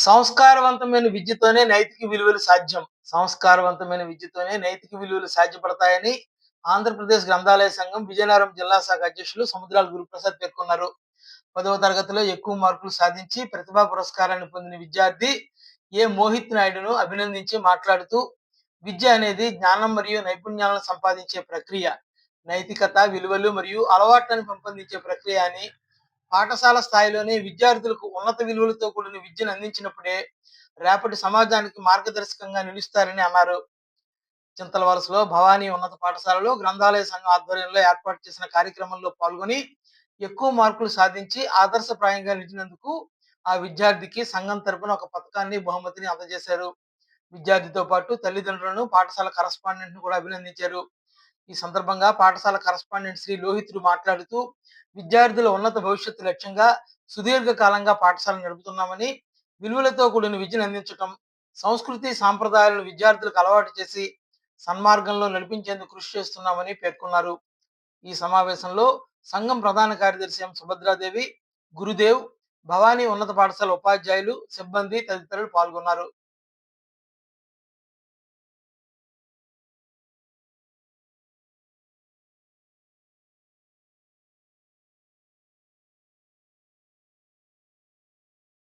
సంస్కారవంతమైన విద్యతోనే నైతిక విలువలు సాధ్యం. సంస్కారవంతమైన విద్యతోనే నైతిక విలువలు సాధ్యపడతాయని ఆంధ్రప్రదేశ్ గ్రంథాలయ సంఘం విజయనగరం జిల్లా శాఖ అధ్యక్షులు సముద్రాల గురుప్రసాద్ పేర్కొన్నారు. పదవ తరగతిలో ఎక్కువ మార్కులు సాధించి ప్రతిభా పురస్కారాన్ని పొందిన విద్యార్థి ఏ. మోహిత్ నాయుడును అభినందించి మాట్లాడుతూ విద్య అనేది జ్ఞానం మరియు నైపుణ్యాలను సంపాదించే ప్రక్రియ నైతికత విలువలు మరియు అలవాట్లను పెంపొందించే ప్రక్రియ అని పాఠశాల స్థాయిలోనే విద్యార్థులకు ఉన్నత విలువలతో కూడిన విద్యను అందించినప్పుడే రేపటి సమాజానికి మార్గదర్శకంగా నిలుస్తారని అన్నారు. చింతల వలసలో భవానీ ఉన్నత పాఠశాలలో గ్రంథాలయ సంఘం ఆధ్వర్యంలో ఏర్పాటు చేసిన కార్యక్రమంలో పాల్గొని ఎక్కువ మార్కులు సాధించి ఆదర్శప్రాయంగా నిలిచినందుకు ఆ విద్యార్థికి సంఘం తరపున ఒక పథకాన్ని బహుమతిని అందజేశారు. విద్యార్థితో పాటు తల్లిదండ్రులను పాఠశాల కరస్పాండెంట్ను కూడా అభినందించారు. ఈ సందర్భంగా పాఠశాల కరస్పాండెంట్ శ్రీ లోహితుడు మాట్లాడుతూ విద్యార్థుల ఉన్నత భవిష్యత్తు లక్ష్యంగా సుదీర్ఘ కాలంగా పాఠశాల నడుపుతున్నామని విలువలతో కూడిన విద్యను అందించటం సంస్కృతి సాంప్రదాయాలను విద్యార్థులకు అలవాటు చేసి సన్మార్గంలో నడిపించేందుకు కృషి చేస్తున్నామని పేర్కొన్నారు. ఈ సమావేశంలో సంఘం ప్రధాన కార్యదర్శి ఎం సుభద్రాదేవి గురుదేవ్ భవానీ ఉన్నత పాఠశాల ఉపాధ్యాయులు సిబ్బంది తదితరులు పాల్గొన్నారు.